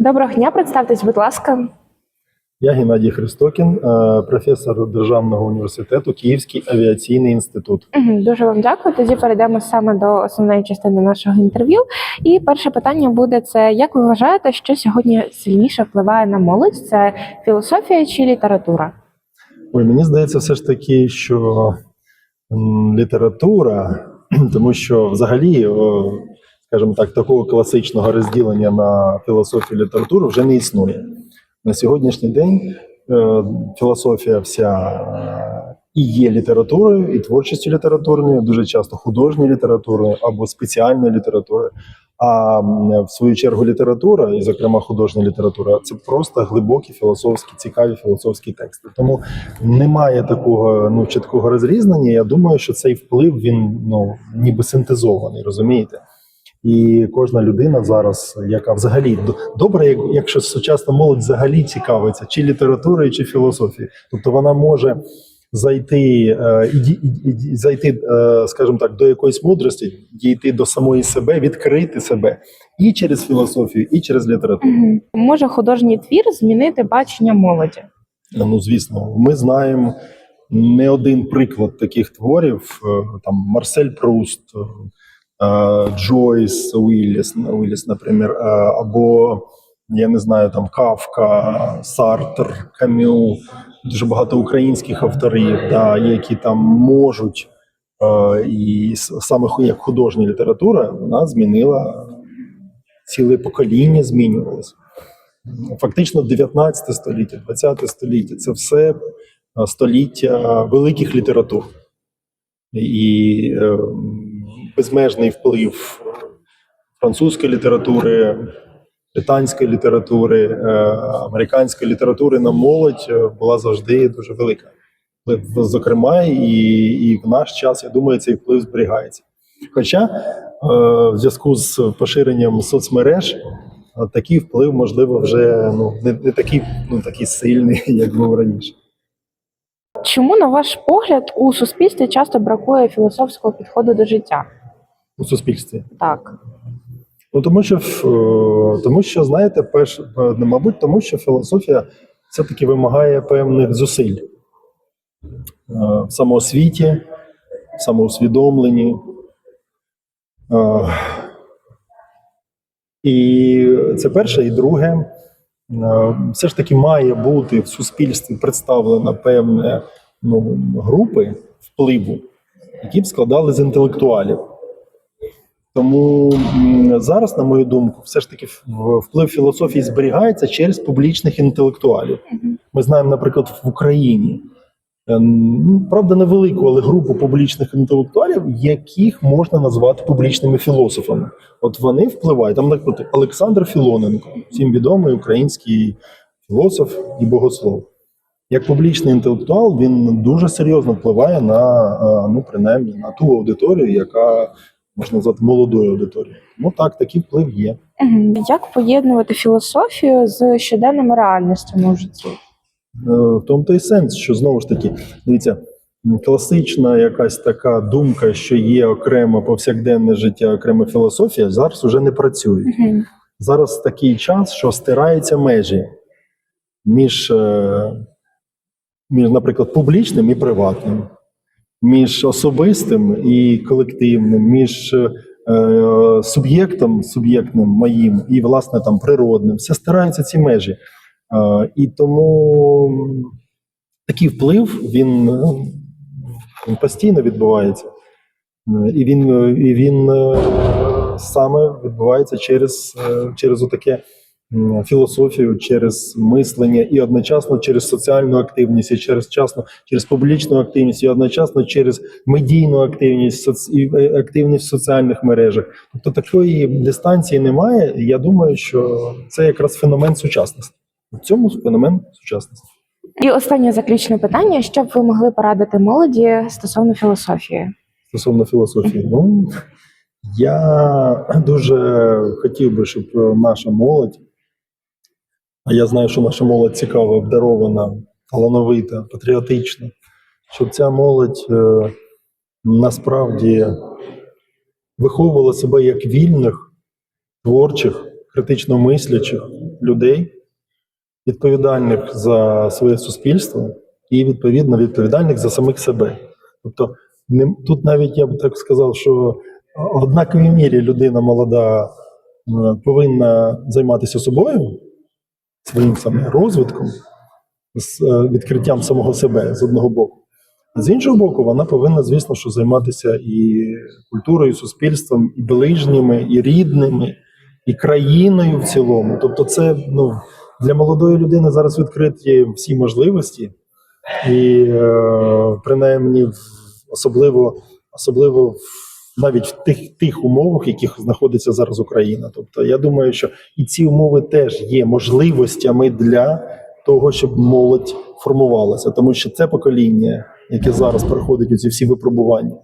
Доброго дня, представтесь, будь ласка. Я Геннадій Христокін, е, професор Державного університету Київський авіаційний інститут. Дуже вам дякую. Тоді перейдемо саме до основної частини нашого інтерв'ю. І перше питання буде: це як ви вважаєте, що сьогодні сильніше впливає на молодь? Це філософія чи література? Ой, мені здається, все ж таки, що література, тому що взагалі, о, скажімо так, такого класичного розділення на філософію літературу вже не існує. На сьогоднішній день е, філософія вся е, і є літературою, і творчістю літературною, дуже часто художньою літературою або спеціальною літературою. А в свою чергу література, і зокрема художня література, це просто глибокі філософські, цікаві філософські тексти. Тому немає такого ну чіткого розрізнення. Я думаю, що цей вплив він ну ніби синтезований, розумієте? І кожна людина зараз, яка взагалі добре, як- якщо сучасна молодь взагалі цікавиться чи літературою, чи філософією, тобто вона може зайти е, і, зайти, е, скажімо так, до якоїсь мудрості, дійти до самої себе, відкрити себе і через філософію, і через літературу. Може художній твір змінити бачення молоді? Ну, звісно, ми знаємо не один приклад таких творів. е, Там Марсель Пруст, Джойс Уілліс, Уілліс, наприклад, е, або я не знаю, там Кавка, Сартр, Кам'ю, дуже багато українських авторів, да, які там можуть. е, І саме як художня література вона змінила ціле покоління, змінювалося фактично 19 століття, 20 століття це все е, століття великих літератур і е, безмежний вплив французької літератури, британської літератури, е, американської літератури на молодь е, була завжди дуже велика. Зокрема, і, і в наш час, я думаю, цей вплив зберігається. Хоча е, в зв'язку з поширенням соцмереж такий вплив, можливо, вже ну не, не такий, ну такий сильний, як був раніше. Чому, на ваш погляд, у суспільстві часто бракує філософського підходу до життя? У суспільстві. Так. Ну тому що е, тому, що знаєте, перш е, мабуть, тому що філософія все-таки вимагає певних зусиль Е, в самоосвіті, в самоусвідомленні. І це перше, і друге, все ж таки має бути в суспільстві представлена певна ну, групи впливу, які б складали з інтелектуалів. Тому зараз, на мою думку, все ж таки вплив філософії зберігається через публічних інтелектуалів. Ми знаємо, наприклад, в Україні. е, ну, Правда, невелику, але групу публічних інтелектуалів, яких можна назвати публічними філософами. От вони впливають. Там, наприклад, Олександр Філоненко, всім відомий український філософ і богослов. Як публічний інтелектуал, він дуже серйозно впливає на, е, ну, принаймні, на ту аудиторію, яка можна назвати молодою аудиторією. Ну так, такий вплив є. Як поєднувати філософію з щоденними реальностями у житті? Е, В тому то й сенс, що знову ж таки, дивіться, класична якась така думка, що є окреме повсякденне життя, окрема філософія, зараз вже не працює. Мгм. Зараз такий час, що стираються межі між, е, між, наприклад, публічним і приватним, між особистим і колективним, між е, суб'єктом, суб'єктним моїм і, власне, там природним. Все стираються ці межі. Е, і тому такий вплив він, ну, він постійно відбувається. Е, І він, е, і він е, саме відбувається через, е, через отаке філософію, через мислення і одночасно через соціальну активність, і через часно, через публічну активність, і одночасно через медійну активність соц- і е, активність в соціальних мережах. Тобто такої дистанції немає. Я думаю, що це якраз феномен сучасності. В цьому феномен сучасності. І останнє заключне питання: що б ви могли порадити молоді стосовно філософії? стосовно філософії. Ну я дуже хотів би, щоб наша молодь, а я знаю, що наша молодь цікава, обдарована, талановита, патріотична, щоб ця молодь е, насправді виховувала себе як вільних, творчих, критично мислячих, людей, відповідальних за своє суспільство і відповідно відповідальних за самих себе. Тобто, не, тут навіть я б так сказав, що в однаковій мірі людина молода е, повинна займатися собою, своїм саме розвитком, з е, відкриттям самого себе з одного боку. А з іншого боку, вона повинна, звісно, що займатися і культурою, і суспільством, і ближніми, і рідними, і країною в цілому. Тобто, це ну, для молодої людини зараз відкриті всі можливості, і е, принаймні, особливо, особливо в, навіть в тих, тих умовах, в яких знаходиться зараз Україна. Тобто, я думаю, що і ці умови теж є можливостями для того, щоб молодь формувалася, тому що це покоління, яке зараз проходить ці всі випробування.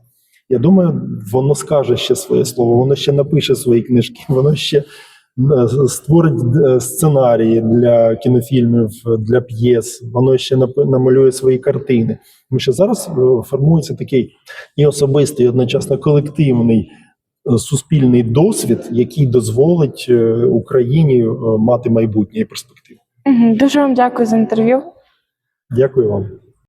Я думаю, воно скаже ще своє слово, воно ще напише свої книжки, воно ще створить е, сценарії для кінофільмів, для п'єс, воно ще намалює свої картини. Тому що зараз е, формується такий і особистий, і одночасно колективний е, суспільний досвід, який дозволить е, Україні е, мати майбутнє і перспективу. Дуже вам дякую за інтерв'ю. Дякую вам.